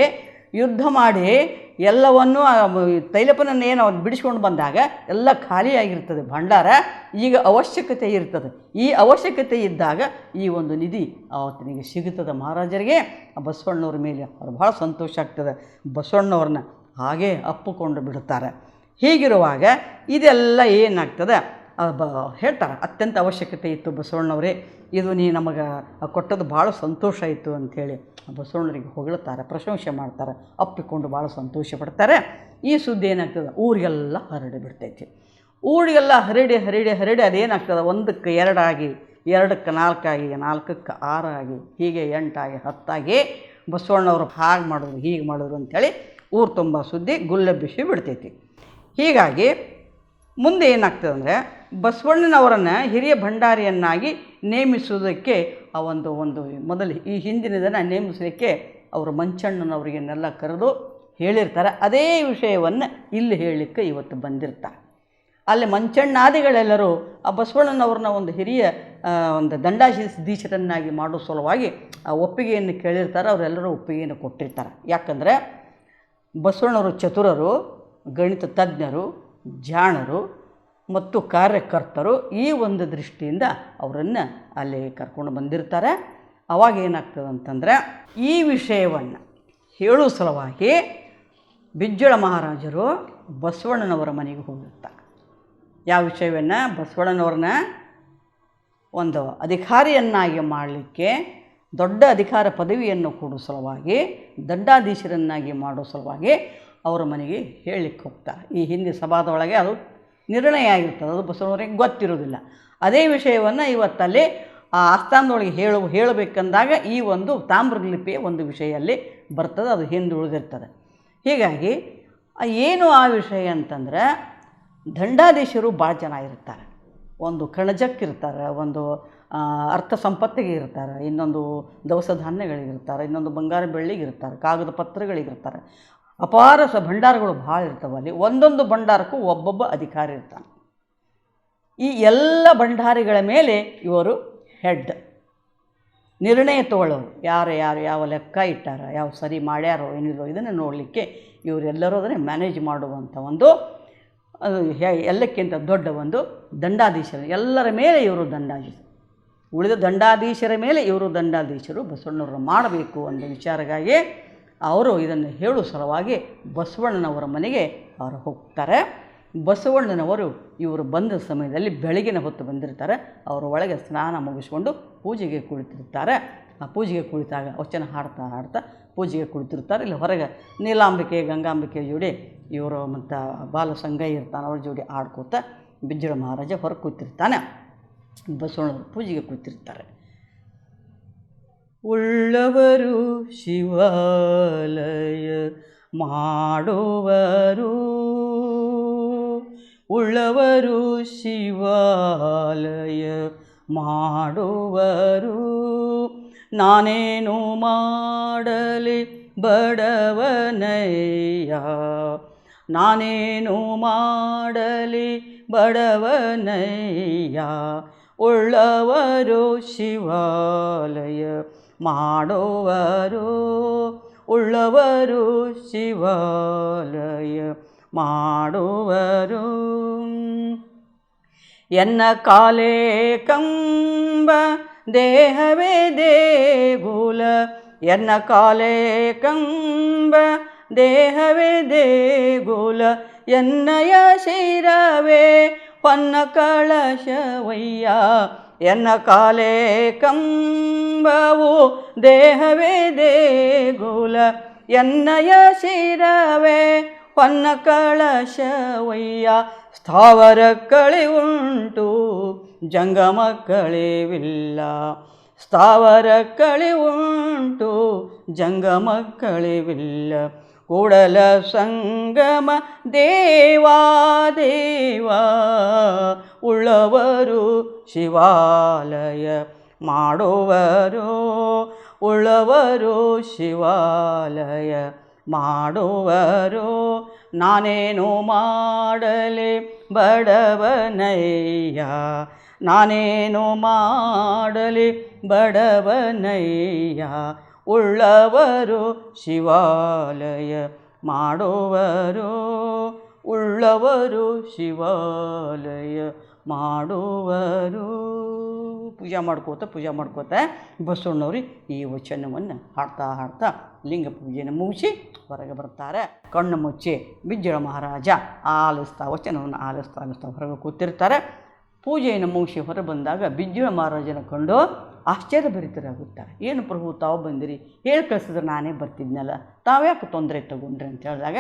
ಯುದ್ಧ ಮಾಡಿ ಎಲ್ಲವನ್ನು ತೈಲಪನನ್ನು ಏನು ಅವನು ಬಿಡಿಸ್ಕೊಂಡು ಬಂದಾಗ ಎಲ್ಲ ಖಾಲಿಯಾಗಿರ್ತದೆ ಭಂಡಾರ, ಈಗ ಅವಶ್ಯಕತೆ ಇರ್ತದೆ. ಈ ಅವಶ್ಯಕತೆ ಇದ್ದಾಗ ಈ ಒಂದು ನಿಧಿ ಆವತ್ತಿನಿಗೆ ಸಿಗುತ್ತದೆ ಮಹಾರಾಜರಿಗೆ. ಆ ಬಸವಣ್ಣವ್ರ ಮೇಲೆ ಅವ್ರು ಭಾಳ ಸಂತೋಷ ಆಗ್ತದೆ. ಬಸವಣ್ಣವ್ರನ್ನ ಹಾಗೇ ಅಪ್ಪಿಕೊಂಡು ಬಿಡುತ್ತಾರೆ. ಹೀಗಿರುವಾಗ ಇದೆಲ್ಲ ಏನಾಗ್ತದೆ? ಬ ಹೇಳ್ತಾರೆ, ಅತ್ಯಂತ ಅವಶ್ಯಕತೆ ಇತ್ತು ಬಸವಣ್ಣವರೇ, ಇದು ನೀ ನಮಗೆ ಕೊಟ್ಟದ್ದು ಭಾಳ ಸಂತೋಷ ಆಯಿತು ಅಂಥೇಳಿ ಬಸವಣ್ಣರಿಗೆ ಹೊಗಳ್ತಾರೆ, ಪ್ರಶಂಸೆ ಮಾಡ್ತಾರೆ, ಅಪ್ಪಿಕೊಂಡು ಭಾಳ ಸಂತೋಷ ಪಡ್ತಾರೆ. ಈ ಸುದ್ದಿ ಏನಾಗ್ತದೆ, ಊರಿಗೆಲ್ಲ ಹರಡಿ ಬಿಡ್ತೈತಿ. ಊರಿಗೆಲ್ಲ ಹರಡಿ ಹರಡಿ ಹರಡಿ ಅದೇನಾಗ್ತದೆ, ಒಂದಕ್ಕೆ ಎರಡಾಗಿ, ಎರಡಕ್ಕೆ ನಾಲ್ಕಾಗಿ, ನಾಲ್ಕಕ್ಕೆ ಆರಾಗಿ, ಹೀಗೆ ಎಂಟಾಗಿ, ಹತ್ತಾಗಿ ಬಸವಣ್ಣವರು ಹಾಗೆ ಮಾಡಿದ್ರು, ಹೀಗೆ ಮಾಡಿದ್ರು ಅಂಥೇಳಿ ಊರು ತುಂಬ ಸುದ್ದಿ ಗುಲ್ಲೆಬ್ಬಿಸಿ ಬಿಡ್ತೈತಿ. ಹೀಗಾಗಿ ಮುಂದೆ ಏನಾಗ್ತದೆ ಅಂದರೆ ಬಸವಣ್ಣನವರನ್ನು ಹಿರಿಯ ಭಂಡಾರಿಯನ್ನಾಗಿ ನೇಮಿಸುವುದಕ್ಕೆ ಆ ಒಂದು ಒಂದು ಮೊದಲು ಈ ಹಿಂದಿನ ದಿನ ನೇಮಿಸಲಿಕ್ಕೆ ಅವರು ಮಂಚಣ್ಣನವರಿಗೆನ್ನೆಲ್ಲ ಕರೆದು ಹೇಳಿರ್ತಾರೆ. ಅದೇ ವಿಷಯವನ್ನು ಇಲ್ಲಿ ಹೇಳಲಿಕ್ಕೆ ಇವತ್ತು ಬಂದಿರ್ತಾರೆ ಅಲ್ಲಿ ಮಂಚಣ್ಣಾದಿಗಳೆಲ್ಲರೂ ಆ ಬಸವಣ್ಣನವ್ರನ್ನ ಒಂದು ಹಿರಿಯ ಒಂದು ದಂಡಾಧೀಶರನ್ನಾಗಿ ಮಾಡೋ ಸಲುವಾಗಿ ಆ ಒಪ್ಪಿಗೆಯನ್ನು ಕೇಳಿರ್ತಾರೆ. ಅವರೆಲ್ಲರೂ ಒಪ್ಪಿಗೆಯನ್ನು ಕೊಟ್ಟಿರ್ತಾರೆ. ಯಾಕಂದರೆ ಬಸವಣ್ಣವರು ಚತುರರು, ಗಣಿತ ತಜ್ಞರು ಜಾಣರು ಮತ್ತು ಕಾರ್ಯಕರ್ತರು ಈ ಒಂದು ದೃಷ್ಟಿಯಿಂದ ಅವರನ್ನು ಅಲ್ಲಿ ಕರ್ಕೊಂಡು ಬಂದಿರ್ತಾರೆ. ಅವಾಗ ಏನಾಗ್ತದೆ ಅಂತಂದರೆ ಈ ವಿಷಯವನ್ನು ಹೇಳುವ ಸಲುವಾಗಿ ಬಿಜ್ಜಳ ಮಹಾರಾಜರು ಬಸವಣ್ಣನವರ ಮನೆಗೆ ಹೋಗಿರ್ತಾರೆ ಯಾವ ವಿಷಯವನ್ನು? ಬಸವಣ್ಣನವ್ರನ್ನ ಒಂದು ಅಧಿಕಾರಿಯನ್ನಾಗಿ ಮಾಡಲಿಕ್ಕೆ, ದೊಡ್ಡ ಅಧಿಕಾರ ಪದವಿಯನ್ನು ಕೊಡೋ ಸಲುವಾಗಿ, ದಂಡಾಧೀಶರನ್ನಾಗಿ ಮಾಡೋ ಸಲುವಾಗಿ ಅವರ ಮನೆಗೆ ಹೇಳಲಿಕ್ಕೆ ಹೋಗ್ತಾರೆ ಈ ಹಿಂದೆ ಸಭಾದೊಳಗೆ ಅದು ನಿರ್ಣಯ ಆಗಿರ್ತದೆ. ಅದು ಬಸವನವರಿಗೆ ಗೊತ್ತಿರೋದಿಲ್ಲ ಅದೇ ವಿಷಯವನ್ನು ಇವತ್ತಲ್ಲಿ ಆ ಆಸ್ಥಾನದೊಳಗೆ ಹೇಳು, ಹೇಳಬೇಕಂದಾಗ ಈ ಒಂದು ತಾಮ್ರಲಿಪಿಯ ಒಂದು ವಿಷಯ ಅಲ್ಲಿ ಬರ್ತದೆ, ಅದು ಹಿಂದೆ ಉಳಿದಿರ್ತದೆ. ಹೀಗಾಗಿ ಏನು ಆ ವಿಷಯ ಅಂತಂದ್ರೆ ದಂಡಾಧೀಶರು ಭಾಳ ಜನ ಇರ್ತಾರೆ. ಒಂದು ಕಣಜಕ್ಕಿರ್ತಾರೆ ಒಂದು ಅರ್ಥ ಸಂಪತ್ತಿಗೆ ಇರ್ತಾರೆ, ಇನ್ನೊಂದು ದವಸ ಧಾನ್ಯಗಳಿಗಿರ್ತಾರೆ, ಇನ್ನೊಂದು ಬಂಗಾರ ಬೆಳ್ಳಿಗಿರ್ತಾರೆ, ಕಾಗದ ಪತ್ರಗಳಿಗಿರ್ತಾರೆ. ಅಪಾರ ಸ ಭಂಡಾರಗಳು ಭಾಳ ಇರ್ತವೆ ಅಲ್ಲಿ. ಒಂದೊಂದು ಭಂಡಾರಕ್ಕೂ ಒಬ್ಬೊಬ್ಬ ಅಧಿಕಾರಿ ಇರ್ತಾನೆ. ಈ ಎಲ್ಲ ಭಂಡಾರಿಗಳ ಮೇಲೆ ಇವರು ಹೆಡ್ ನಿರ್ಣಯ ತಗೊಳ್ಳೋರು. ಯಾರು ಯಾರು, ಯಾವ ಲೆಕ್ಕ ಇಟ್ಟಾರ, ಯಾವ ಸರಿ ಮಾಡ್ಯಾರೋ ಏನಿಲ್ಲೋ ಇದನ್ನು ನೋಡಲಿಕ್ಕೆ ಇವರೆಲ್ಲರೂ ಅದನ್ನೇ ಮ್ಯಾನೇಜ್ ಮಾಡುವಂಥ ಒಂದು ಎಲ್ಲಕ್ಕಿಂತ ದೊಡ್ಡ ಒಂದು ದಂಡಾಧೀಶರು. ಎಲ್ಲರ ಮೇಲೆ ಇವರು ದಂಡಾಧೀಶರು. ಉಳಿದ ದಂಡಾಧೀಶರ ಮೇಲೆ ಇವರು ದಂಡಾಧೀಶರು. ಬಸವಣ್ಣವರು ಮಾಡಬೇಕು ಅನ್ನೋ ವಿಚಾರಗಾಗಿ ಅವರು ಇದನ್ನು ಹೇಳುವ ಸಲುವಾಗಿ ಬಸವಣ್ಣನವರ ಮನೆಗೆ ಅವರು ಹೋಗ್ತಾರೆ. ಬಸವಣ್ಣನವರು ಇವರು ಬಂದ ಸಮಯದಲ್ಲಿ ಬೆಳಗಿನ ಹೊತ್ತು ಬಂದಿರ್ತಾರೆ. ಅವರು ಒಳಗೆ ಸ್ನಾನ ಮುಗಿಸ್ಕೊಂಡು ಪೂಜೆಗೆ ಕುಳಿತಿರ್ತಾರೆ. ಆ ಪೂಜೆಗೆ ಕುಳಿತಾಗ ವಚನ ಹಾಡ್ತಾ ಹಾಡ್ತಾ ಪೂಜೆಗೆ ಕುಳಿತಿರ್ತಾರೆ. ಇಲ್ಲಿ ಹೊರಗೆ ನೀಲಾಂಬಿಕೆ, ಗಂಗಾಂಬಿಕೆ ಜೋಡಿ ಇವರು ಮತ್ತು ಬಾಲಸಂಗಯ್ಯ ಇರ್ತಾನೆ, ಅವ್ರ ಜೋಡಿ ಆಡ್ಕೋತ ಬಿಜ್ಜಳ ಮಹಾರಾಜ ಹೊರ ಕೂತಿರ್ತಾನೆ. ಬಸವಣ್ಣನವರು ಪೂಜೆಗೆ ಕುಳಿತಿರ್ತಾರೆ. ಉಳ್ಳವರು ಶಿವಾಲಯ ಮಾಡುವರು. ಉಳ್ಳವರು ಶಿವಾಲಯ ಮಾಡುವರು. ನಾನೇನು ಮಾಡಲಿ ಬಡವನಯ್ಯ. ನಾನೇನು ಮಾಡಲಿ ಬಡವನಯ್ಯ. ಉಳ್ಳವರು ಶಿವಾಲಯ ಮಾಡುವರು ಉಳ್ಳವರು ಶಿವಾಲಯ ಮಾಡುವರು ಎನ್ನ ಕಾಲೇ ಕಂಬ ದೇಹವೇ ದೇಗುಲ ಎನ್ನ ಕಾಲೇ ಕಂಬ ದೇಹವೇ ದೇಗುಲ ಎನ್ನಯ ಶಿರವೇ ಹೊನ್ನ ಕಳಶವಯ್ಯ ಎನ್ನ ಕಾಲೇ ಕಂಬವು ದೇಹವೇ ದೇಗುಲ, ಎನ್ನಯ ಶಿರವೇ ಹೊನ್ನ ಕಳಶವಯ್ಯ, ಸ್ಥಾವರ ಕಳಿ ಉಂಟು ಜಂಗಮ ಕಳಿವಿಲ್ಲ ಸ್ಥಾವರ ಕಳಿ ಉಂಟು ಜಂಗಮ ಕಳಿವಿಲ್ಲ ಕೂಡಲ ಸಂಗಮ ದೇವಾ ದೇವಾ ಉಳ್ಳವರು ಶಿವಾಲಯ ಮಾಡುವರು. ಉಳ್ಳವರು ಶಿವಾಲಯ ಮಾಡುವರು. ನಾನೇನು ಮಾಡಲಿ ಬಡವನಯ್ಯ. ನಾನೇನು ಮಾಡಲಿ ಬಡವನಯ್ಯ. ಉಳ್ಳವರು ಶಿವಾಲಯ ಮಾಡುವರು. ಉಳ್ಳವರು ಶಿವಾಲಯ ಮಾಡುವರು. ಪೂಜೆ ಮಾಡ್ಕೋತ ಪೂಜೆ ಮಾಡ್ಕೋತ ಬಸವಣ್ಣವ್ರು ಈ ವಚನವನ್ನು ಹಾಡ್ತಾ ಹಾಡ್ತಾ ಲಿಂಗ ಪೂಜೆಯನ್ನು ಮುಗಿಸಿ ಹೊರಗೆ ಬರ್ತಾರೆ. ಕಣ್ಣು ಮುಚ್ಚಿ ಬಿಜ್ಜಳ ಮಹಾರಾಜ ಆಲಿಸ್ತಾ, ವಚನವನ್ನು ಆಲಿಸ್ತಾ ಆಲಿಸ್ತಾ ಹೊರಗೆ ಕೂತಿರ್ತಾರೆ. ಪೂಜೆಯನ್ನು ಮುಗಿಸಿ ಹೊರ ಬಂದಾಗ ಬಿಜ್ಜಳ ಮಹಾರಾಜನ ಕಂಡು ಆಶ್ಚರ್ಯ ಭರಿತರಾಗುತ್ತಾರೆ. ಏನು ಪ್ರಭು, ತಾವು ಬಂದಿರಿ, ಹೇಳಿ ಕಳಿಸಿದ್ರೆ ನಾನೇ ಬರ್ತಿದ್ನಲ್ಲ, ತಾವ್ಯಾಕೆ ತೊಂದರೆ ತಗೊಂಡ್ರಿ ಅಂತ ಹೇಳಿದಾಗ,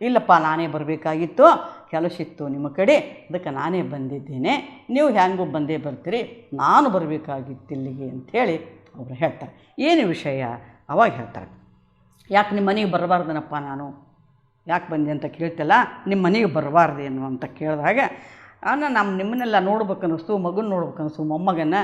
ಇಲ್ಲಪ್ಪ, ನಾನೇ ಬರಬೇಕಾಗಿತ್ತು ಕೆಲಸ ಇತ್ತು ನಿಮ್ಮ ಕಡೆ? ಅದಕ್ಕೆ ನಾನೇ ಬಂದಿದ್ದೇನೆ. ನೀವು ಹ್ಯಾಂಗೂ ಬಂದೇ ಬರ್ತೀರಿ. ನಾನು ಬರಬೇಕಾಗಿತ್ತು ಇಲ್ಲಿಗೆ ಅಂಥೇಳಿ ಅವರು ಹೇಳ್ತಾರೆ. ಏನು ವಿಷಯ? ಅವಾಗ ಹೇಳ್ತಾರೆ. ಯಾಕೆ ನಿಮ್ಮ ಮನೆಗೆ ಬರಬಾರ್ದನಪ್ಪ ನಾನು? ಯಾಕೆ ಬಂದೆ ಅಂತ ಕೇಳ್ತಲ್ಲ? ನಿಮ್ಮ ಮನೆಗೆ ಬರಬಾರ್ದೇನು ಅಂತ ಕೇಳಿದಾಗ ಅನ್ನ ನಮ್ಮ ನಿಮ್ಮನ್ನೆಲ್ಲ ನೋಡ್ಬೇಕನ್ನಿಸ್ತು ಮಗನ ನೋಡ್ಬೇಕನ್ನಿಸ್ತು ಮೊಮ್ಮಗನ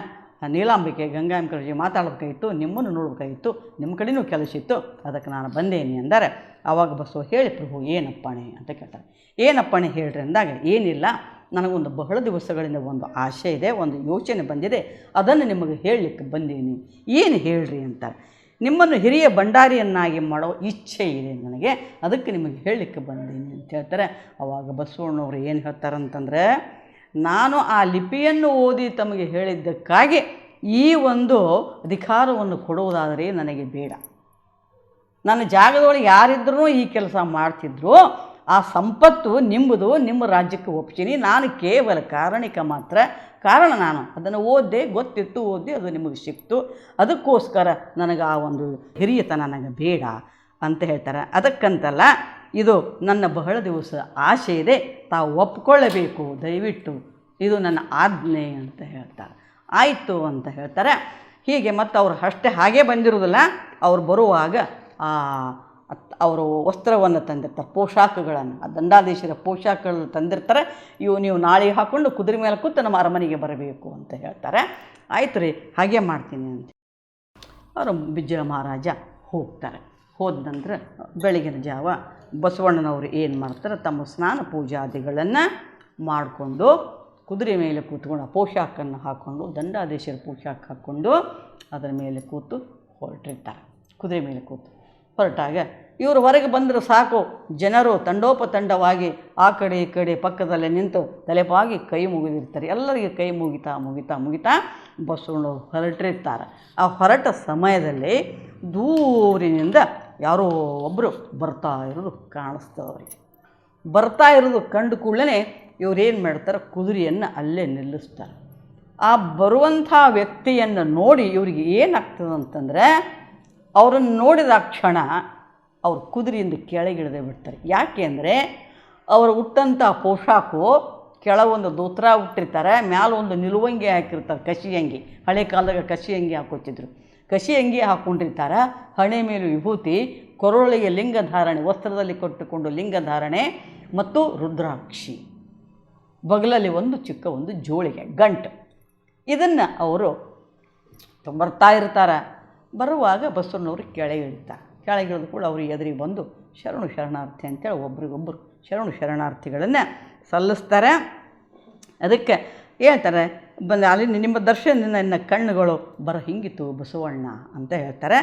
ನೀಲಾಂಬಿಕೆ ಗಂಗಾಂಬಿಕೆ ಮಾತಾಡಬೇಕಾಗಿತ್ತು, ನಿಮ್ಮನ್ನು ನೋಡಬೇಕಾಗಿತ್ತು, ನಿಮ್ಮ ಕಡೆಯೂ ಕೆಲಸಿತ್ತು ಅದಕ್ಕೆ ನಾನು ಬಂದೇನಿ ಅಂದರೆ ಆವಾಗ ಬಸವ ಹೇಳಿ, ಪ್ರಭು ಏನಪ್ಪಣೆ ಅಂತ ಕೇಳ್ತಾರೆ. ಏನಪ್ಪಣೆ ಹೇಳ್ರಿ ಅಂದಾಗ, ಏನಿಲ್ಲ, ನನಗೊಂದು ಬಹಳ ದಿವಸಗಳಿಂದ ಒಂದು ಆಸೆ ಇದೆ, ಒಂದು ಯೋಚನೆ ಬಂದಿದೆ, ಅದನ್ನು ನಿಮಗೆ ಹೇಳಲಿಕ್ಕೆ ಬಂದೀನಿ. ಏನು ಹೇಳ್ರಿ ಅಂತಾರೆ. ನಿಮ್ಮನ್ನು ಹಿರಿಯ ಭಂಡಾರಿಯನ್ನಾಗಿ ಮಾಡೋ ಇಚ್ಛೆ ಇದೆ ನನಗೆ, ಅದಕ್ಕೆ ನಿಮಗೆ ಹೇಳಲಿಕ್ಕೆ ಬಂದೀನಿ ಅಂತ ಹೇಳ್ತಾರೆ. ಅವಾಗ ಬಸವಣ್ಣವ್ರು ಏನು ಹೇಳ್ತಾರಂತಂದರೆ ನಾನು ಆ ಲಿಪಿಯನ್ನು ಓದಿ ತಮಗೆ ಹೇಳಿದ್ದಕ್ಕಾಗಿ ಈ ಒಂದು ಅಧಿಕಾರವನ್ನು ಕೊಡುವುದಾದರೆ ನನಗೆ ಬೇಡ. ನನ್ನ ಜಾಗದೊಳಗೆ ಯಾರಿದ್ರೂ ಈ ಕೆಲಸ ಮಾಡ್ತಿದ್ರು, ಆ ಸಂಪತ್ತು ನಿಮ್ಮದು ನಿಮ್ಮ ರಾಜ್ಯಕ್ಕೆ ಒಪ್ತೀನಿ. ನಾನು ಕೇವಲ ಕಾರಣಿಕ ಮಾತ್ರ ಕಾರಣ ನಾನು. ಅದನ್ನು ಓದ್ದೆ, ಗೊತ್ತಿತ್ತು ಓದಿ ಅದು ನಿಮಗೆ ಸಿಕ್ತು. ಅದಕ್ಕೋಸ್ಕರ ನನಗೆ ಆ ಒಂದು ಹಿರಿಯತ ನನಗೆ ಬೇಡ ಅಂತ ಹೇಳ್ತಾರೆ. ಅದಕ್ಕಂತಲ್ಲ ಇದು ನನ್ನ ಬಹಳ ದಿವಸ ಆಸೆ ಇದೆ. ತಾವು ಒಪ್ಕೊಳ್ಳಬೇಕು. ದಯವಿಟ್ಟು ಇದು ನನ್ನ ಆಜ್ಞೆ ಅಂತ ಹೇಳ್ತಾರೆ. ಆಯಿತು ಅಂತ ಹೇಳ್ತಾರೆ. ಹೀಗೆ ಮತ್ತು ಅವರು ಅಷ್ಟೇ ಹಾಗೇ ಬಂದಿರೋದಿಲ್ಲ ಅವ್ರು ಬರುವಾಗ ಆ ಅವರು ವಸ್ತ್ರವನ್ನು ತಂದಿರ್ತಾರೆ, ಪೋಷಾಕಗಳನ್ನು. ಆ ದಂಡಾಧೀಶರ ಪೋಷಾಕಗಳನ್ನು ತಂದಿರ್ತಾರೆ. ಇವು ನೀವು ನಾಳೆ ಹಾಕ್ಕೊಂಡು ಕುದುರೆ ಮೇಲೆ ಕೂತು ನಮ್ಮ ಅರಮನೆಗೆ ಬರಬೇಕು ಅಂತ ಹೇಳ್ತಾರೆ. ಆಯ್ತು ರೀ, ಹಾಗೆ ಮಾಡ್ತೀನಿ ಅಂತ. ಅವರು ಬಿಜ್ಜಳ ಮಹಾರಾಜ ಹೋಗ್ತಾರೆ. ಹೋದ ನಂತರ ಬೆಳಗಿನ ಜಾವ ಬಸವಣ್ಣನವರು ಏನು ಮಾಡ್ತಾರೆ? ತಮ್ಮ ಸ್ನಾನ ಪೂಜಾದಿಗಳನ್ನು ಮಾಡಿಕೊಂಡು ಕುದುರೆ ಮೇಲೆ ಕೂತ್ಕೊಂಡು ಆ ಪೋಷಾಕನ್ನು ಹಾಕ್ಕೊಂಡು ದಂಡಾದೇಶರ ಪೋಷಾಕ ಹಾಕ್ಕೊಂಡು ಅದರ ಮೇಲೆ ಕೂತು ಹೊರಟಿರ್ತಾರೆ. ಕುದುರೆ ಮೇಲೆ ಕೂತು ಹೊರಟಾಗ ಇವರು ಹೊರಗೆ ಬಂದರೆ ಸಾಕು, ಜನರು ತಂಡೋಪತಂಡವಾಗಿ ಆ ಕಡೆ ಈ ಕಡೆ ಪಕ್ಕದಲ್ಲೇ ನಿಂತು ತಲೆಪಾಗಿ ಕೈ ಮುಗಿದಿರ್ತಾರೆ. ಎಲ್ಲರಿಗೆ ಕೈ ಮುಗಿತಾ ಮುಗಿತಾ ಮುಗಿತಾ ಬಸವಣ್ಣವ್ರು ಹೊರಟಿರ್ತಾರೆ. ಆ ಹೊರಟ ಸಮಯದಲ್ಲಿ ದೂರಿನಿಂದ ಯಾರೋ ಒಬ್ಬರು ಬರ್ತಾ ಇರೋದು ಅವರಿಗೆ ಬರ್ತಾ ಇರೋದು ಕಂಡು ಕೂಡಲೇ ಇವರೇನು ಮಾಡ್ತಾರೆ? ಕುದುರೆಯನ್ನು ಅಲ್ಲೇ ನಿಲ್ಲಿಸ್ತಾರೆ. ಆ ಬರುವಂಥ ವ್ಯಕ್ತಿಯನ್ನು ನೋಡಿ ಇವ್ರಿಗೆ ಏನಾಗ್ತದೆ ಅಂತಂದರೆ ಅವರನ್ನು ನೋಡಿದ ಕ್ಷಣ ಅವ್ರು ಕುದುರೆಯಿಂದ ಕೆಳಗಿಳಿದೇ ಬಿಡ್ತಾರೆ. ಯಾಕೆ ಅಂದರೆ ಅವರು ಉಟ್ಟಂಥ ಪೋಷಾಕು ಕೆಳಗೊಂದು ದೂತ್ರ ಹುಟ್ಟಿರ್ತಾರೆ ಮ್ಯಾಲ ಒಂದು ನಿಲುವಂಗಿ ಹಾಕಿರ್ತಾರೆ ಕಸಿ ಅಂಗಿ ಹಳೆ ಕಾಲದಾಗ ಕಸಿ ಅಂಗಿ ಹಾಕೋತಿದ್ರು. ಕಸಿ ಅಂಗಿ ಹಾಕ್ಕೊಂಡಿರ್ತಾರೆ ಹಣೆ ಮೇಲೂ ವಿಭೂತಿ ಕೊರಳಿಗೆ ಲಿಂಗಧಾರಣೆ ವಸ್ತ್ರದಲ್ಲಿ ಕೊಟ್ಟುಕೊಂಡು ಲಿಂಗಧಾರಣೆ ಮತ್ತು ರುದ್ರಾಕ್ಷಿ. ಬಗಲಲ್ಲಿ ಒಂದು ಚಿಕ್ಕ ಒಂದು ಜೋಳಿಗೆ ಗಂಟು. ಇದನ್ನು ಅವರು ಬರ್ತಾ ಇರ್ತಾರೆ. ಬರುವಾಗ ಬಸವನವರು ಕೆಳಗೆ ಇಳಿತಾರೆ. ಕೆಳಗೆ ಇಳಿದು ಕೂಡ ಅವರು ಎದುರಿಗೆ ಬಂದು ಶರಣು ಶರಣಾರ್ಥಿ ಅಂತೇಳಿ ಒಬ್ರಿಗೊಬ್ಬರು ಶರಣು ಶರಣಾರ್ಥಿಗಳನ್ನು ಸಲ್ಲಿಸ್ತಾರೆ. ಅದಕ್ಕೆ ಹೇಳ್ತಾರೆ ಬಂದು, ಅಲ್ಲಿ ನಿಮ್ಮ ದರ್ಶನ ನನ್ನ ಕಣ್ಣುಗಳು ಬರ ಹಿಂಗಿತ್ತು ಬಸವಣ್ಣ ಅಂತ ಹೇಳ್ತಾರೆ.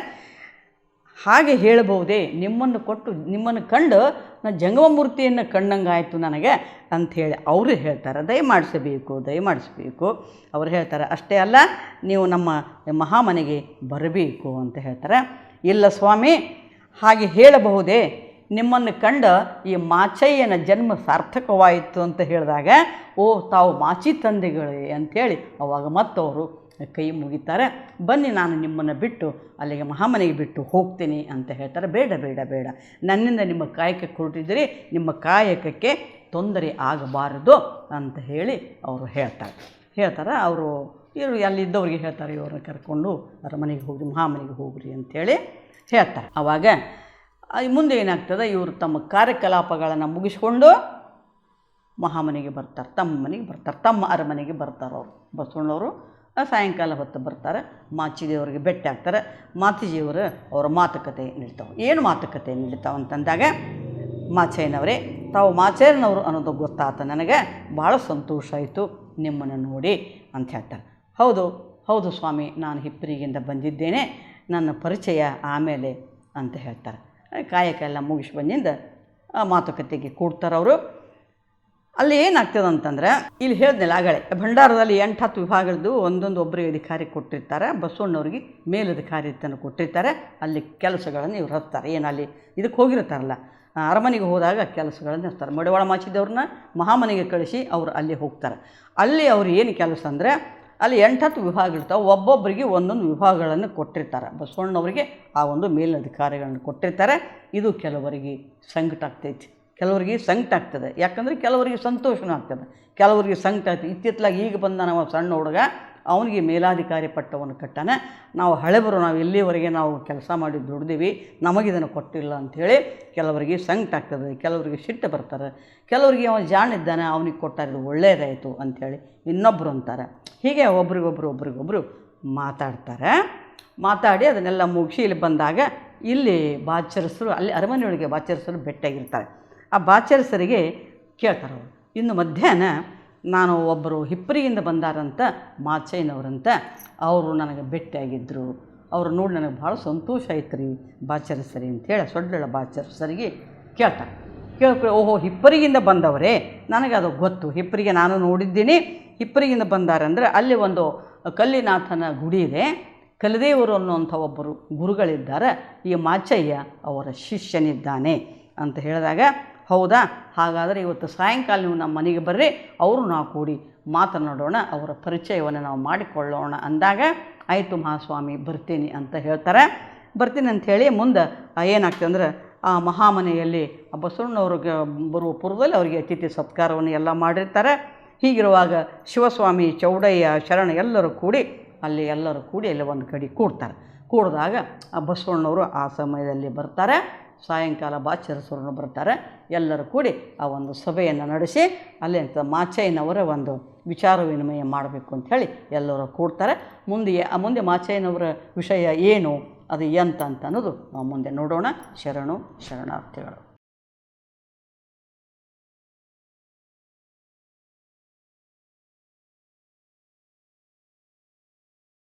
ಹಾಗೆ ಹೇಳಬಹುದೇ, ನಿಮ್ಮನ್ನು ಕೊಟ್ಟು ನಿಮ್ಮನ್ನು ಕಂಡು ನಾನು ಜಂಗಮಮೂರ್ತಿಯನ್ನು ಕಂಡಂಗಾಯಿತು ನನಗೆ ಅಂಥೇಳಿ ಅವರು ಹೇಳ್ತಾರೆ. ದಯಮಾಡಿಸಬೇಕು ದಯಮಾಡಿಸಬೇಕು. ಅವರು ಹೇಳ್ತಾರೆ, ಅಷ್ಟೇ ಅಲ್ಲ, ನೀವು ನಮ್ಮ ಮಹಾಮನೆಗೆ ಬರಬೇಕು ಅಂತ ಹೇಳ್ತಾರೆ. ಇಲ್ಲ ಸ್ವಾಮಿ, ಹಾಗೆ ಹೇಳಬಹುದೇ ನಿಮ್ಮನ್ನು ಕಂಡ ಈ ಮಾಚಯ್ಯನ ಜನ್ಮ ಸಾರ್ಥಕವಾಯಿತು ಅಂತ ಹೇಳಿದಾಗ, ಓ, ತಾವು ಮಾಚಿ ತಂದೆಗಳೇ ಅಂಥೇಳಿ ಅವಾಗ ಮತ್ತವರು ಕೈ ಮುಗಿತಾರೆ. ಬನ್ನಿ ನಾನು ನಿಮ್ಮನ್ನು ಬಿಟ್ಟು ಅಲ್ಲಿಗೆ ಮಹಾಮನೆಗೆ ಬಿಟ್ಟು ಹೋಗ್ತೀನಿ ಅಂತ ಹೇಳ್ತಾರೆ. ಬೇಡ ಬೇಡ ಬೇಡ. ನನ್ನಿಂದ ನಿಮ್ಮ ಕಾಯಕ ಕೊರಟಿದ್ರಿ ನಿಮ್ಮ ಕಾಯಕಕ್ಕೆ ತೊಂದರೆ ಆಗಬಾರದು ಅಂತ ಹೇಳಿ ಅವರು ಹೇಳ್ತಾರೆ. ಹೇಳ್ತಾರೆ, ಅವರು ಇವರು ಅಲ್ಲಿದ್ದವ್ರಿಗೆ ಹೇಳ್ತಾರೆ, ಇವ್ರನ್ನ ಕರ್ಕೊಂಡು ಅರಮನೆಗೆ ಹೋಗಿ ಮಹಾಮನೆಗೆ ಹೋಗ್ರಿ ಅಂಥೇಳಿ ಹೇಳ್ತಾರೆ. ಆವಾಗ ಮುಂದೆ ಏನಾಗ್ತದೆ? ಇವರು ತಮ್ಮ ಕಾರ್ಯಕಲಾಪಗಳನ್ನು ಮುಗಿಸ್ಕೊಂಡು ಮಹಾಮನೆಗೆ ಬರ್ತಾರೆ. ತಮ್ಮ ಮನೆಗೆ ಬರ್ತಾರೆ. ತಮ್ಮ ಅರಮನೆಗೆ ಬರ್ತಾರೆ ಅವರು. ಬಸವಣ್ಣವರು ಸಾಯಂಕಾಲ ಹೊತ್ತು ಬರ್ತಾರೆ. ಮಾಚಿದೇವರಿಗೆ ಭೇಟಿ ಆಗ್ತಾರೆ. ಮಾತಿಜಿಯವರು ಅವರ ಮಾತುಕತೆ ನೀಡ್ತಾವೆ ಏನು ಮಾತುಕತೆ ನಿಲ್ತಾವೆ ಅಂತಂದಾಗ ಮಾಚಯ್ಯನವರೇ, ತಾವು ಮಾಚಯ್ಯನವರು ಅನ್ನೋದು ಗೊತ್ತಾತ ನನಗೆ. ಭಾಳ ಸಂತೋಷ ಆಯಿತು ನಿಮ್ಮನ್ನು ನೋಡಿ ಅಂತ ಹೇಳ್ತಾರೆ. ಹೌದು ಹೌದು ಸ್ವಾಮಿ, ನಾನು ಹಿಪ್ಪರಿಗಿಂದ ಬಂದಿದ್ದೇನೆ. ನನ್ನ ಪರಿಚಯ ಆಮೇಲೆ ಅಂತ ಹೇಳ್ತಾರೆ. ಕಾಯಕ ಎಲ್ಲ ಮುಗಿಸಿ ಬಂದಿಂದ ಆ ಮಾತುಕತೆಗೆ ಕೂಡ್ತಾರೆ ಅವರು. ಅಲ್ಲಿ ಏನಾಗ್ತದೆ ಅಂತಂದ್ರೆ, ಇಲ್ಲಿ ಹೇಳಿದ್ನಲ್ಲ ಆಗಳೆ ಭಂಡಾರದಲ್ಲಿ ಎಂಟು ಹತ್ತು ವಿಭಾಗದ್ದು ಒಂದೊಂದು ಒಬ್ಬರಿಗೆ ಅಧಿಕಾರಿ ಕೊಟ್ಟಿರ್ತಾರೆ, ಬಸವಣ್ಣವ್ರಿಗೆ ಮೇಲಧಿಕಾರಿತನ ಕೊಟ್ಟಿರ್ತಾರೆ, ಅಲ್ಲಿ ಕೆಲಸಗಳನ್ನು ಇವ್ರು ಹತ್ತಾರೆ. ಏನು ಅಲ್ಲಿ ಇದಕ್ಕೆ ಹೋಗಿರ್ತಾರಲ್ಲ ಅರಮನೆಗೆ ಹೋದಾಗ ಕೆಲಸಗಳನ್ನು ಹಚ್ತಾರೆ ಮಡಿವಾಳ ಮಾಚಿದವ್ರನ್ನ ಮಹಾಮನೆಗೆ ಕಳಿಸಿ ಅವರು ಅಲ್ಲಿ ಹೋಗ್ತಾರೆ. ಅಲ್ಲಿ ಅವ್ರು ಏನು ಕೆಲಸ ಅಂದರೆ ಅಲ್ಲಿ ಎಂಟತ್ತು ಇರ್ತಾವೆ. ಒಬ್ಬೊಬ್ಬರಿಗೆ ಒಂದೊಂದು ವಿಭಾಗಗಳನ್ನು ಕೊಟ್ಟಿರ್ತಾರೆ. ಬಸವಣ್ಣವರಿಗೆ ಆ ಒಂದು ಮೇಲಧಿಕಾರಿಗಳನ್ನು ಕೊಟ್ಟಿರ್ತಾರೆ. ಇದು ಕೆಲವರಿಗೆ ಸಂಕಟ ಆಗ್ತೈತಿ. ಕೆಲವರಿಗೆ ಸಂಕಟ ಆಗ್ತದೆ. ಯಾಕಂದರೆ ಕೆಲವರಿಗೆ ಸಂತೋಷನೂ ಆಗ್ತದೆ. ಕೆಲವರಿಗೆ ಸಂಕಟ ಆಗ್ತದೆ. ಇತ್ತಿತ್ತಲಾಗಿ ಈಗ ಬಂದ ನಾವು ಸಣ್ಣ ಹುಡುಗ, ಅವನಿಗೆ ಮೇಲಾಧಿಕಾರಿ ಪಟ್ಟವನ್ನು ಕಟ್ಟಾನ. ನಾವು ಹಳೆಬರು ನಾವು ಎಲ್ಲಿವರೆಗೆ ನಾವು ಕೆಲಸ ಮಾಡಿ ದುಡ್ದೀವಿ. ನಮಗಿದನ್ನು ಕೊಟ್ಟಿಲ್ಲ ಅಂಥೇಳಿ ಕೆಲವರಿಗೆ ಸಂಕಟ ಆಗ್ತದೆ. ಕೆಲವರಿಗೆ ಸಿಟ್ಟು ಬರ್ತಾರೆ. ಕೆಲವರಿಗೆ ಜಾಣ್ ಜಾಣಿದ್ದಾನೆ ಅವನಿಗೆ ಕೊಟ್ಟಾರೆ ಒಳ್ಳೆಯದಾಯಿತು ಅಂಥೇಳಿ ಇನ್ನೊಬ್ಬರು ಅಂತಾರೆ. ಹೀಗೆ ಒಬ್ರಿಗೊಬ್ರು ಒಬ್ರಿಗೊಬ್ರು ಮಾತಾಡ್ತಾರೆ. ಮಾತಾಡಿ ಅದನ್ನೆಲ್ಲ ಮುಗಿಸಿ ಇಲ್ಲಿ ಬಂದಾಗ ಇಲ್ಲಿ ಬಾಚರಸರು, ಅಲ್ಲಿ ಅರಮನೆಯೊಳಗೆ ಬಾಚರಸರು ಬೆಟ್ಟಾಗಿರ್ತಾರೆ. ಆ ಬಾಚರಸರಿಗೆ ಕೇಳ್ತಾರೆ ಅವರು, ಇನ್ನು ಮಧ್ಯಾಹ್ನ ನಾನು ಒಬ್ಬರು ಹಿಪ್ಪರಿಯಿಂದ ಬಂದಾರಂತ, ಮಾಚಯ್ಯನವರಂತ, ಅವರು ನನಗೆ ಭೇಟಿಯಾಗಿದ್ದರು ಅವರು ನೋಡಿ ನನಗೆ ಭಾಳ ಸಂತೋಷ ಆಯ್ತು ರೀ ಬಾಚರಸರಿ ಅಂತೇಳಿ ಸೊಡ್ಡಳ ಬಾಚರಸರಿಗೆ ಕೇಳ್ತಾರೆ. ಕೇಳ್ಕೊಳ್ಳಿ ಓಹೋ ಹಿಪ್ಪರಿಗಿಂದ ಬಂದವರೇ? ನನಗೆ ಅದು ಗೊತ್ತು. ಹಿಪ್ಪರಿಗೆ ನಾನು ನೋಡಿದ್ದೀನಿ. ಹಿಪ್ಪರಿಗಿಂದ ಬಂದಾರೆ ಅಂದರೆ ಅಲ್ಲಿ ಒಂದು ಕಲ್ಲಿನಾಥನ ಗುಡಿ ಇದೆ. ಕಲಿದೇವರು ಅನ್ನುವಂಥ ಒಬ್ಬರು ಗುರುಗಳಿದ್ದಾರೆ. ಈ ಮಾಚಯ್ಯ ಅವರ ಶಿಷ್ಯನಿದ್ದಾನೆ ಅಂತ ಹೇಳಿದಾಗ, ಹೌದಾ? ಹಾಗಾದರೆ ಇವತ್ತು ಸಾಯಂಕಾಲ ನೀವು ನಮ್ಮ ಮನೆಗೆ ಬರ್ರಿ, ಅವರು ನಾವು ಕೂಡಿ ಮಾತನಾಡೋಣ, ಅವರ ಪರಿಚಯವನ್ನು ನಾವು ಮಾಡಿಕೊಳ್ಳೋಣ ಅಂದಾಗ, ಆಯಿತು ಮಹಾಸ್ವಾಮಿ, ಬರ್ತೀನಿ ಅಂತ ಹೇಳ್ತಾರೆ. ಬರ್ತೀನಿ ಅಂಥೇಳಿ ಮುಂದೆ ಏನಾಗ್ತದೆ ಅಂದ್ರೆ ಆ ಮಹಾಮನೆಯಲ್ಲಿ ಆ ಬಸವಣ್ಣವ್ರಿಗೆ ಬರುವ ಪೂರ್ವದಲ್ಲಿ ಅವರಿಗೆ ಅತಿಥಿ ಸತ್ಕಾರವನ್ನು ಎಲ್ಲ ಮಾಡಿರ್ತಾರೆ. ಹೀಗಿರುವಾಗ ಶಿವಸ್ವಾಮಿ ಚೌಡಯ್ಯ ಶರಣ ಎಲ್ಲರೂ ಕೂಡಿ ಅಲ್ಲಿ ಎಲ್ಲರೂ ಕೂಡಿ ಅಲ್ಲಿ ಒಂದು ಕಡೆ ಕೂಡ್ತಾರೆ. ಕೂಡಿದಾಗ ಆ ಬಸವಣ್ಣವರು ಆ ಸಮಯದಲ್ಲಿ ಬರ್ತಾರೆ. ಸಾಯಂಕಾಲ ಬಾಚರಸರನ್ನು ಬರ್ತಾರೆ. ಎಲ್ಲರೂ ಕೂಡಿ ಆ ಒಂದು ಸಭೆಯನ್ನು ನಡೆಸಿ ಅಲ್ಲಿ ಅಂತ ಮಾಚಯ್ಯನವರ ಒಂದು ವಿಚಾರ ವಿನಿಮಯ ಮಾಡಬೇಕು ಅಂಥೇಳಿ ಎಲ್ಲರೂ ಕೂಡ್ತಾರೆ. ಮುಂದೆ ಆ ಮುಂದೆ ಮಾಚಯ್ಯನವರ ವಿಷಯ ಏನು? ಅದು ಎಂತ ಅಂತ ಅನ್ನೋದು ನಾವು ಮುಂದೆ ನೋಡೋಣ. ಶರಣು ಶರಣಾರ್ಥಿಗಳು.